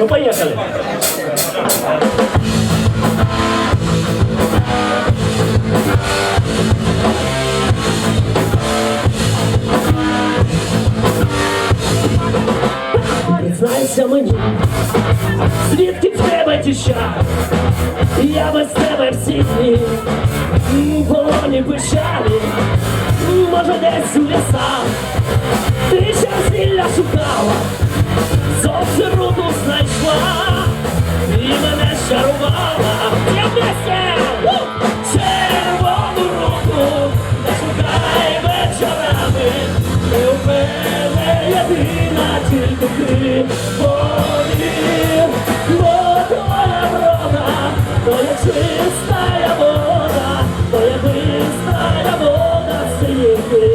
Ну, поехали. Признайся мені, звідки в тебе тіща, я без тебе всі дні, в полоні печалі, може десь у лісах, ти щастя шукала, мене щарувала, я вместе, червону руку, не шукай вечорами, ти у тільки ти, повір, бо твоя врода, твоя чистая твоя бистрая вода синіки.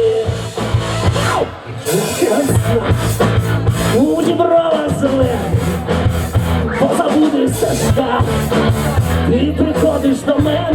У діброва зелених, позабудеш стежка, ти приходиш до мене,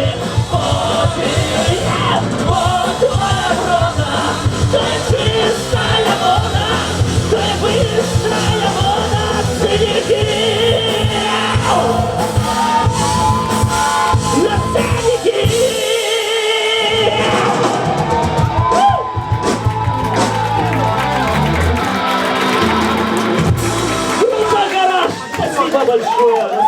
정말 싫어해요.